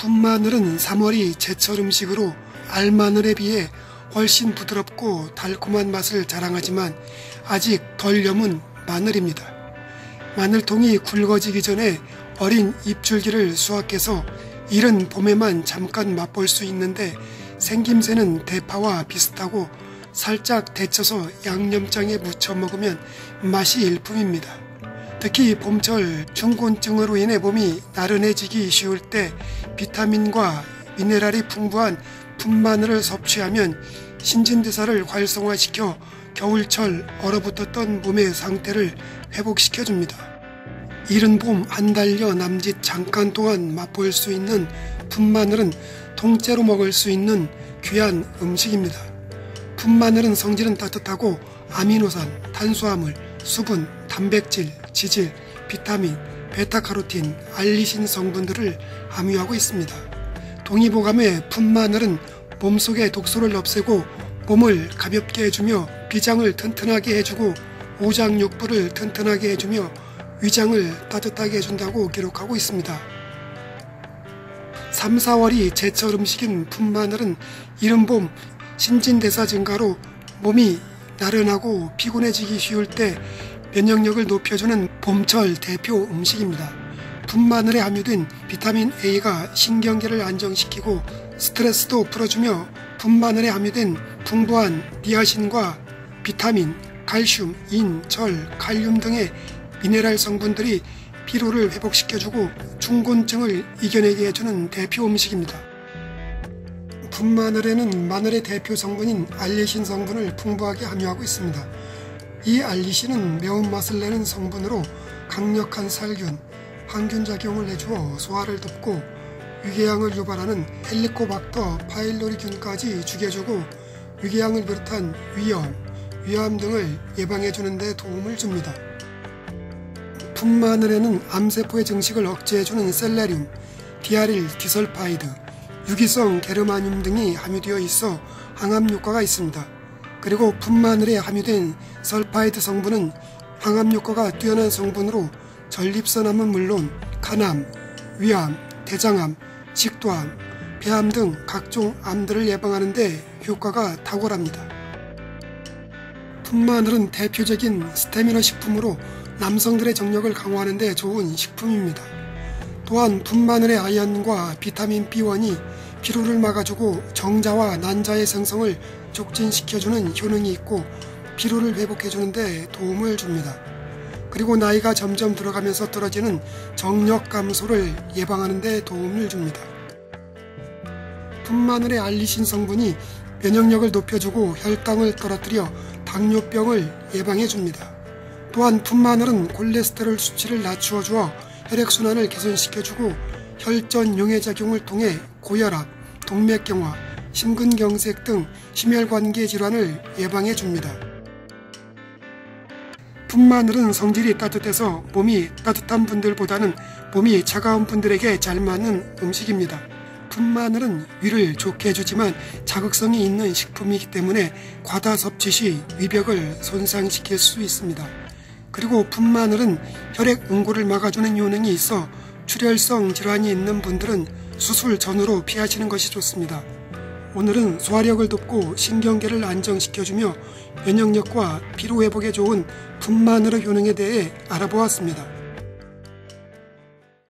분마늘은 3월이 제철 음식으로 알마늘에 비해 훨씬 부드럽고 달콤한 맛을 자랑하지만 아직 덜 여문 마늘입니다. 마늘통이 굵어지기 전에 어린 잎줄기를 수확해서 이른 봄에만 잠깐 맛볼 수 있는데 생김새는 대파와 비슷하고 살짝 데쳐서 양념장에 무쳐 먹으면 맛이 일품입니다. 특히 봄철 중곤증으로 인해 몸이 나른해지기 쉬울 때 비타민과 미네랄이 풍부한 분마늘을 섭취하면 신진대사를 활성화시켜 겨울철 얼어붙었던 몸의 상태를 회복시켜줍니다. 이른 봄 한 달여 남짓 잠깐 동안 맛볼 수 있는 분마늘은 통째로 먹을 수 있는 귀한 음식입니다. 분마늘은 성질은 따뜻하고 아미노산, 탄수화물, 수분, 단백질, 지질, 비타민, 베타카로틴, 알리신 성분들을 함유하고 있습니다. 동의보감의 분마늘은 몸속의 독소를 없애고 몸을 가볍게 해주며 비장을 튼튼하게 해주고 오장육부를 튼튼하게 해주며 위장을 따뜻하게 해준다고 기록하고 있습니다. 3, 4월이 제철 음식인 분마늘은 이른 봄 신진대사 증가로 몸이 나른하고 피곤해지기 쉬울 때 면역력을 높여주는 봄철 대표 음식입니다. 분마늘에 함유된 비타민 A가 신경계를 안정시키고 스트레스도 풀어주며 분마늘에 함유된 풍부한 니아신과 비타민, 칼슘, 인, 절, 칼륨 등의 미네랄 성분들이 피로를 회복시켜주고 중곤증을 이겨내게 해주는 대표 음식입니다. 분마늘에는 마늘의 대표 성분인 알리신 성분을 풍부하게 함유하고 있습니다. 이 알리신은 매운맛을 내는 성분으로 강력한 살균, 항균 작용을 해주어 소화를 돕고 위궤양을 유발하는 헬리코박터 파일로리균까지 죽여주고 위궤양을 비롯한 위염, 위암 등을 예방해주는 데 도움을 줍니다. 분마늘에는 암세포의 증식을 억제해주는 셀레륨, 디아릴 디설파이드, 유기성 게르마늄 등이 함유되어 있어 항암 효과가 있습니다. 그리고 분마늘에 함유된 설파이드 성분은 항암 효과가 뛰어난 성분으로 전립선암은 물론 간암, 위암, 대장암, 직도암, 폐암 등 각종 암들을 예방하는 데 효과가 탁월합니다. 분마늘은 대표적인 스테미너 식품으로 남성들의 정력을 강화하는 데 좋은 식품입니다. 또한 분마늘의 아연과 비타민 B1이 피로를 막아주고 정자와 난자의 생성을 촉진시켜주는 효능이 있고 피로를 회복해주는데 도움을 줍니다. 그리고 나이가 점점 들어가면서 떨어지는 정력 감소를 예방하는 데 도움을 줍니다. 분마늘의 알리신 성분이 면역력을 높여주고 혈당을 떨어뜨려 당뇨병을 예방해 줍니다. 또한 분마늘은 콜레스테롤 수치를 낮추어 주어 혈액순환을 개선시켜주고 혈전 용해작용을 통해 고혈압, 동맥경화, 심근경색 등 심혈관계 질환을 예방해 줍니다. 분마늘은 성질이 따뜻해서 몸이 따뜻한 분들보다는 몸이 차가운 분들에게 잘 맞는 음식입니다. 분마늘은 위를 좋게 해주지만 자극성이 있는 식품이기 때문에 과다 섭취 시 위벽을 손상시킬 수 있습니다. 그리고 분마늘은 혈액 응고를 막아주는 효능이 있어 출혈성 질환이 있는 분들은 수술 전후로 피하시는 것이 좋습니다. 오늘은 소화력을 돕고 신경계를 안정시켜주며 면역력과 피로회복에 좋은 분마늘의 효능에 대해 알아보았습니다.